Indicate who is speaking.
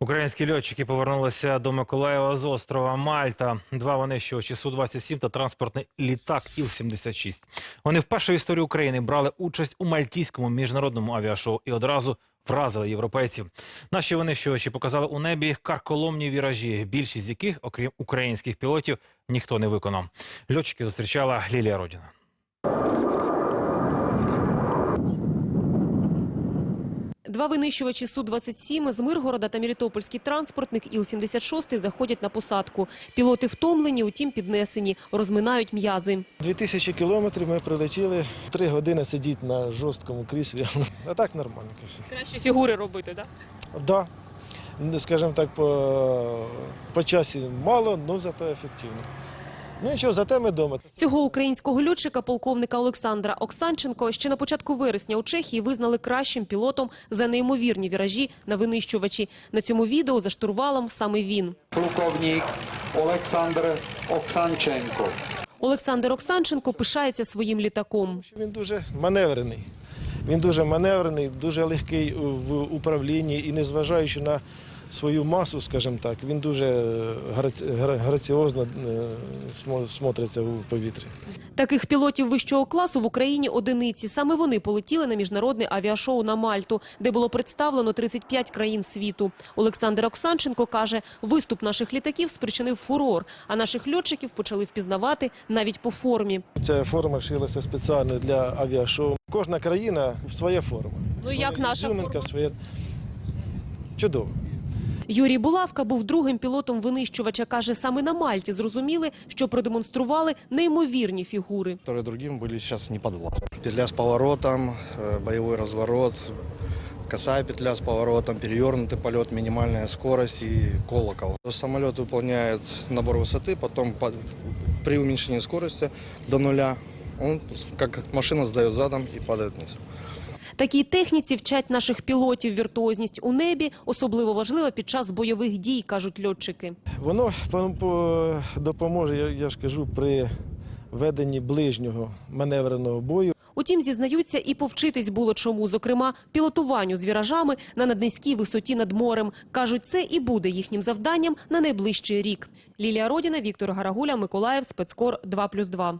Speaker 1: Українські льотчики повернулися до Миколаєва з острова Мальта. Два винищувачі Су-27 та транспортний літак Іл-76. Вони вперше в історії України брали участь у мальтійському міжнародному авіашоу і одразу вразили європейців. Наші винищувачі показали у небі карколомні віражі, більшість з яких, окрім українських пілотів, ніхто не виконав. Льотчики зустрічала Лілія Родіна.
Speaker 2: Два винищувачі Су-27 з Миргорода та Мелітопольський транспортник Іл-76 заходять на посадку. Пілоти втомлені, утім піднесені, розминають м'язи.
Speaker 3: 2000 кілометрів ми прилетіли. Три години сидіти на жорсткому кріслі. А так нормально. все.
Speaker 4: Краще фігури робити, так?
Speaker 3: Да. Ну, Скажімо так, по, по часі мало, але зато ефективно. Ну нічого, зате ми вдома.
Speaker 2: Цього українського льотчика, полковника Олександра Оксанченко, ще на початку вересня у Чехії визнали кращим пілотом за неймовірні віражі на винищувачі. На цьому відео за штурвалом саме він.
Speaker 5: plukovník Oleksandr Oksančenko.
Speaker 2: Олександр Оксанченко пишається своїм літаком.
Speaker 3: Він дуже маневрений. Він дуже маневрений, дуже легкий в управлінні і незважаючи на свою масу, скажімо так, він дуже граці- граціозно е, смотриться у повітрі.
Speaker 2: Таких пілотів вищого класу в Україні одиниці. Саме вони полетіли на міжнародне авіашоу на Мальту, де було представлено 35 країн світу. Олександр Оксанченко каже, виступ наших літаків спричинив фурор, а наших льотчиків почали впізнавати навіть по формі.
Speaker 3: Ця форма шилася спеціально для авіашоу. Кожна країна своя форма.
Speaker 4: Ну,
Speaker 3: Своя
Speaker 4: як наша форма?
Speaker 3: Своя... Чудово.
Speaker 2: Юрій Булавка був другим пілотом винищувача. Каже, саме на Мальті зрозуміли, що продемонстрували неймовірні фігури.
Speaker 6: которые другим были сейчас не подвластны. Петля с поворотом, э, боевой разворот, косая петля с поворотом, перевернутый полет, минимальная скорость и колокол. Самолет выполняет набор высоты, потом по- при уменьшении скорости до нуля он, как машина, сдает задом и падает вниз.
Speaker 2: Такій техніці вчать наших пілотів віртуозність у небі, особливо важлива під час бойових дій, кажуть льотчики.
Speaker 3: Воно по- по- допоможе, я, я ж кажу, при веденні ближнього маневреного бою.
Speaker 2: Утім, зізнаються, і повчитись було чому, зокрема, пілотуванню з віражами на наднизькій висоті над морем. Кажуть, це і буде їхнім завданням на найближчий рік. Лілія Родіна, Віктор Гарагуля, Миколаїв, Спецкор 2+,2.